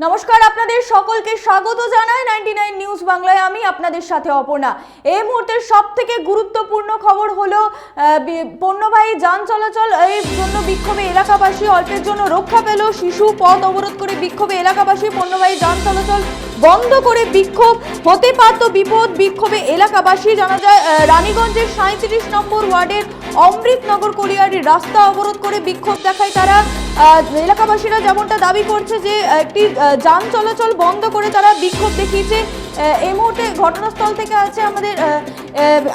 নমস্কার, আপনাদের সকলকে স্বাগত জানাই নাইনটি নাইন নিউজ বাংলায়। আমি আপনাদের সাথে অপর্ণা। এই মুহূর্তের সব থেকে গুরুত্বপূর্ণ খবর হলো পণ্যবাহী যান চলাচল এর জন্য বিক্ষোভে এলাকাবাসী অল্পের জন্য রক্ষা পেল। শিশু পথ অবরোধ করে বিক্ষোভে এলাকাবাসী পণ্যবাহী যান চলাচল বন্ধ করে বিক্ষোভ। হতে পারত বিপদ, বিক্ষোভে এলাকাবাসী জানা যায় রানীগঞ্জের সাঁত্রিশ নম্বর ওয়ার্ডের অমৃতনগর কলিয়ারির রাস্তা অবরোধ করে বিক্ষোভ দেখায় তারা। এলাকাবাসীরা যেমনটা দাবি করছে যে একটি যান চলাচল বন্ধ করে তারা বিক্ষোভ দেখিয়েছে। এই মুহূর্তে ঘটনাস্থল থেকে আছে আমাদের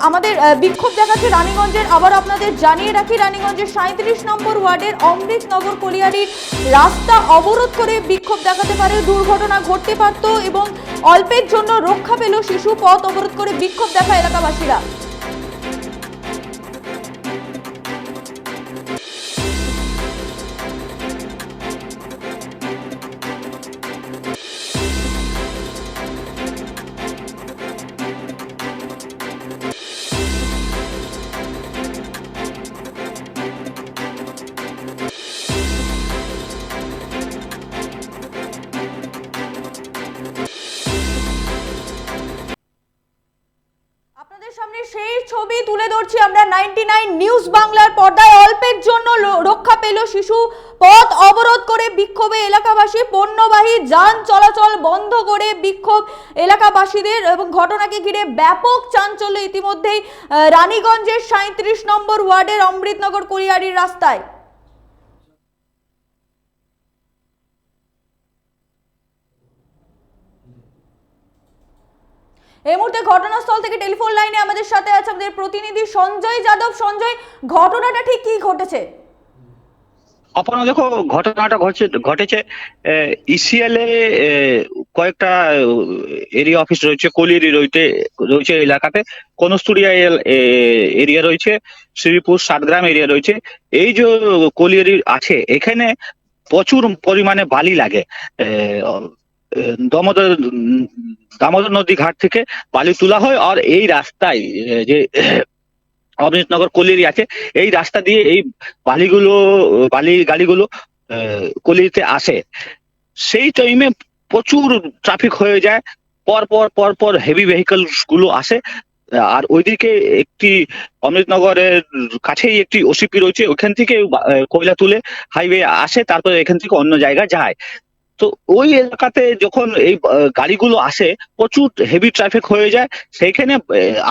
আমাদের বিক্ষোভ দেখাচ্ছে রানীগঞ্জের। আবার আপনাদের জানিয়ে রাখি, রানীগঞ্জের সাঁত্রিশ নম্বর ওয়ার্ডের অমৃতনগর কলিয়ারির রাস্তা অবরোধ করে বিক্ষোভ দেখাতে পারে। দুর্ঘটনা ঘটতে পারত এবং অল্পের জন্য রক্ষা পেল শিশু পথ অবরোধ করে বিক্ষোভ দেখায় এলাকাবাসীরা। ধরছি আমরা নাইনটি নাইন নিউজ বাংলার পর্দায়। অল্পের জন্য রক্ষা পেল শিশু। পথ অবরোধ করে বিক্ষোভে এলাকাবাসী, পণ্যবাহী যান চলাচল বন্ধ করে বিক্ষোভ এলাকাবাসীদের এবং ঘটনাকে ঘিরে ব্যাপক চাঞ্চল্য ইতিমধ্যেই রানীগঞ্জের সাঁত্রিশ নম্বর ওয়ার্ডের অমৃতনগর কলিয়ারির রাস্তায়। এই মুহূর্তে ঘটনাস্থল থেকে টেলিফোন লাইনে আমাদের সাথে আছে আমাদের প্রতিনিধি সঞ্জয় যাদব। সঞ্জয়, ঘটনাটা ঠিক কি ঘটেছে? অপর্ণা দেখো, ঘটনাটা ঘটছে, ঘটেছে ইসিএল এ কয়েকটা এরিয়া অফিস রয়েছে কলিয়ারি রয়েছে রয়েছে এলাকাতে। কনস্তুরিয়া এরিয়া রয়েছে, শ্রীপুর সাতগ্রাম এরিয়া রয়েছে। এই যে কলিয়ারি আছে, এখানে প্রচুর পরিমাণে বালি লাগে। দামোদর দামোদর নদী ঘাট থেকে বালি তোলা হয় আর এই রাস্তায় যে অমৃতনগর কলিয়ারি আছে, এই রাস্তা দিয়ে এই বালিগুলো, বালি গাড়িগুলো কলিতে আসে। সেই টাইমে প্রচুর ট্রাফিক হয়ে যায়, পর পর পর পর হেভি ভেহিকলগুলো আসে। আর ওইদিকে একটি অমৃতনগরের কাছেই একটি ওসিপি রয়েছে ওখান থেকে কয়লা তুলে হাইওয়ে আসে, তারপরে এখান থেকে অন্য জায়গায় যায়। তো ওই এলাকাতে যখন এই গাড়িগুলো আসে, প্রচুর হেভি ট্রাফিক হয়ে যায়। সেইখানে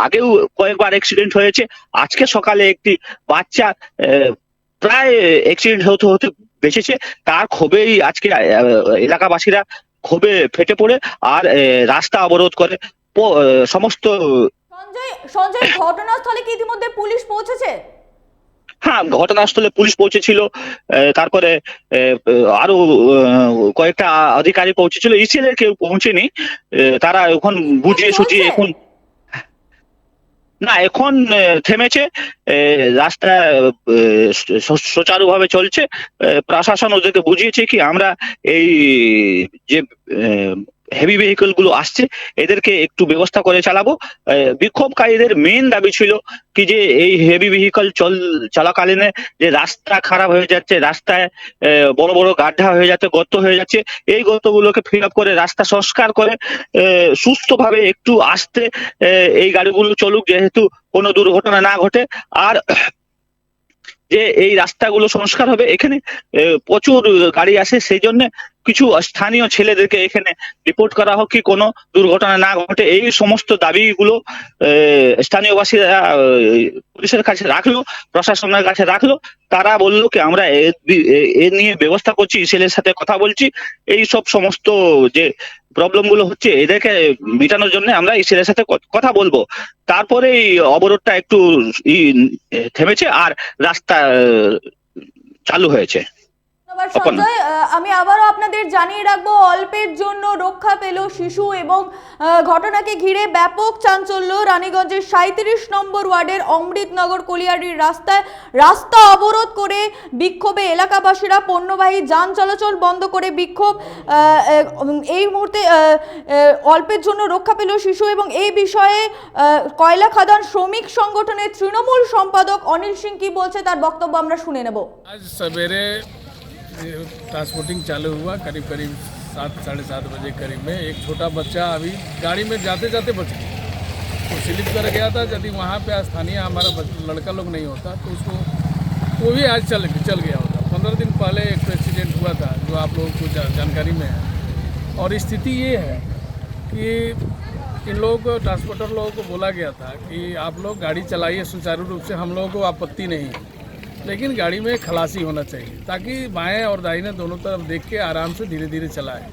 আগেও কয়েকবার অ্যাক্সিডেন্ট হয়েছে। আজকে সকালে একটি বাচ্চা প্রায় অ্যাক্সিডেন্ট হতে হতে বেঁচেছে। তার ক্ষোভেই আজকে এলাকাবাসীরা ক্ষোভে ফেটে পড়ে আর রাস্তা অবরোধ করে। সমস্ত সঞ্জয় সঞ্জয়, ঘটনাস্থলে কি ইতিমধ্যে পুলিশ পৌঁছেছে? হ্যাঁ ঘটনাস্থলে পুলিশ পৌঁছেছিল তারপরে আরও কয়েকটা আধিকারিক পৌঁছেছিল। ইসিএল এর কেউ পৌঁছেনি তারা এখন বুঝিয়ে সুঝিয়ে এখন না এখন থেমেছে রাস্তা সুচারুভাবে চলছে। প্রশাসন ওদেরকে বুঝিয়েছে কি আমরা এই যে হেভি ভেহিকলগুলো আসছে, এদেরকে একটু ব্যবস্থা করে চালাবো। বিক্ষোভকারীদের মেন দাবি ছিল কি যে এই হেভি ভেহিকল চল, চলাকালীনে যে রাস্তা খারাপ হয়ে যাচ্ছে, রাস্তায় বড় বড় গাড্ডা হয়ে যাচ্ছে, গর্ত হয়ে যাচ্ছে, এই গর্তগুলোকে ফিল আপ করে, রাস্তা সংস্কার করে সুস্থভাবে একটু আসতে এই গাড়িগুলো চলুক, যেহেতু কোনো দুর্ঘটনা না ঘটে। আর যে এই রাস্তাগুলো সংস্কার হবে, এখানে প্রচুর গাড়ি আসে সেই জন্য কিছু স্থানীয় ছেলেদেরকে এখানে রিপোর্ট করা হোক কি কোনো দুর্ঘটনা না ঘটে, এই সমস্ত দাবিগুলো স্থানীয়বাসীরা পুলিশের কাছে রাখল, প্রশাসনের কাছে রাখল, তারা বলল কি আমরা এ নিয়ে ব্যবস্থা করছি, ছেলের সাথে কথা বলছি, এই সব সমস্ত যে প্রবলেমগুলো হচ্ছে এদেরকে মেটানোর জন্য আমরা ইসরায়েলের সাথে কথা বলব তারপরে এই অবরোধটা একটু থেমেছে আর রাস্তা চালু হয়েছে। সঞ্জয় আমি আবারও আপনাদের জানিয়ে রাখব অল্পের জন্য রক্ষা পেল শিশু এবং ঘটনাকে ঘিরে ব্যাপক চাঞ্চল্য। রানীগঞ্জের সাঁত্রিশ নম্বর ওয়ার্ডের অমৃতনগর কলিয়ারির রাস্তায় রাস্তা অবরোধ করে বিক্ষোভে এলাকাবাসীরা পণ্যবাহী যান চলাচল বন্ধ করে বিক্ষোভ এই মুহূর্তে অল্পের জন্য রক্ষা পেল শিশু এবং এই বিষয়ে কয়লা খাদান শ্রমিক সংগঠনের তৃণমূল সম্পাদক অনিল সিং কি বলছে তার বক্তব্য আমরা শুনে নেব। আজ সবেরে ट्रांसपोर्टिंग चालू हुआ, करीब करीब सात, साढ़े सात बजे करीब में। एक छोटा बच्चा अभी गाड़ी में जाते जाते बच गया। वो स्लिप कर गया था, यदि वहाँ पे स्थानीय हमारा लड़का लोग नहीं होता तो उसको, वो भी आज चल चल गया होता। पंद्रह दिन पहले एक एक्सीडेंट हुआ था, जो आप लोगों को जा- जानकारी में है। और स्थिति ये है कि इन लोगों को ट्रांसपोर्टर लोगों को बोला गया था कि आप लोग गाड़ी चलाइए, सुचारू रूप से, हम लोगों को आपत्ति नहीं है। लेकिन गाड़ी में खलासी होना चाहिए, ताकि बाएँ और दाहिने दोनों तरफ़ देख के आराम से धीरे धीरे चलाए।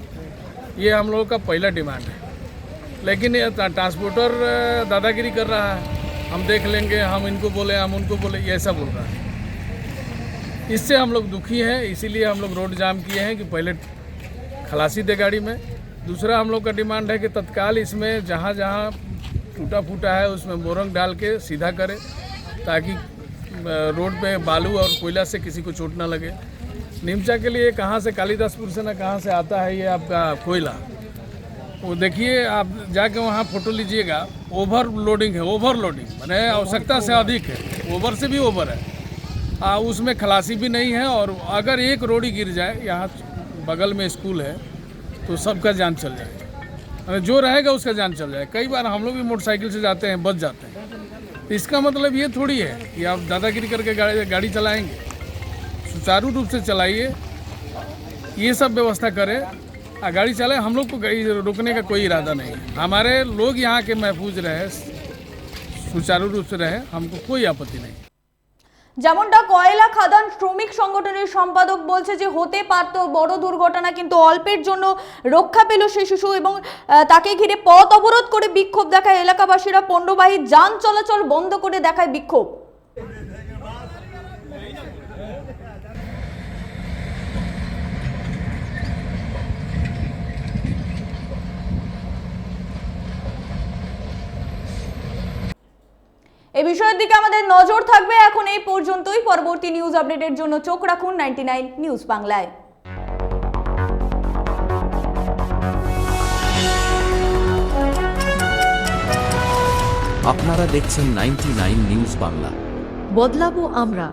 ये हम लोगों का पहला डिमांड है। लेकिन ये ट्रांसपोर्टर दादागिरी कर रहा है। हम देख लेंगे, हम इनको बोले, हम उनको बोले, ये ऐसा बोल रहा है। इससे हम लोग दुखी हैं, इसीलिए हम लोग रोड जाम किए हैं कि पहले खलासी दे गाड़ी में। दूसरा हम लोग का डिमांड है कि तत्काल इसमें जहाँ जहाँ टूटा फूटा है, उसमें मोरंग डाल के सीधा करें, ताकि रोड पे बालू और कोयला से किसी को चोट ना लगे। निमचा के लिए कहाँ से कालिदासपुर से ना कहाँ से आता है ये आपका कोयला? वो देखिए आप जाके वहाँ फ़ोटो लीजिएगा। ओवर लोडिंग है ओवर लोडिंग। मैंने आवश्यकता से अधिक है। ओवर से भी ओवर है। आ, उसमें खलासी भी नहीं है और अगर एक रोड़ी गिर जाए यहाँ बगल में स्कूल है तो सबका जान चल जाएगा। जो रहेगा उसका जान चल जाएगा। कई बार हम लोग भी मोटरसाइकिल से जाते हैं बच जाते हैं। तो इसका मतलब ये थोड़ी है कि आप दादागिरी करके गाड़ी गाड़ी चलाएँगे। सुचारू रूप से चलाइए। ये सब व्यवस्था करें। और गाड़ी चलाए, हम लोग को रोकने का कोई इरादा नहीं है। हमारे लोग यहाँ के महफूज रहे, सुचारू रूप से रहे, हमको कोई आपत्ति नहीं। যেমনটা কয়লা খাদান শ্রমিক সংগঠনের সম্পাদক বলছে যে হতে পারত বড় দুর্ঘটনা, কিন্তু অল্পের জন্য রক্ষা পেল সে শিশু এবং তাকে ঘিরে পথ অবরোধ করে বিক্ষোভ দেখায় এলাকাবাসীরা। পণ্যবাহী যান চলাচল বন্ধ করে দেখায় বিক্ষোভ। এই বিষয়ের দিকে আমাদের নজর থাকবে এখন এই পর্যন্তই। পরবর্তী নিউজ আপডেটের জন্য চোখ রাখুন নাইনটি নিউজ বাংলায়। আপনারা দেখছেন নাইনটি নিউজ বাংলা। বদলাবো আমরা।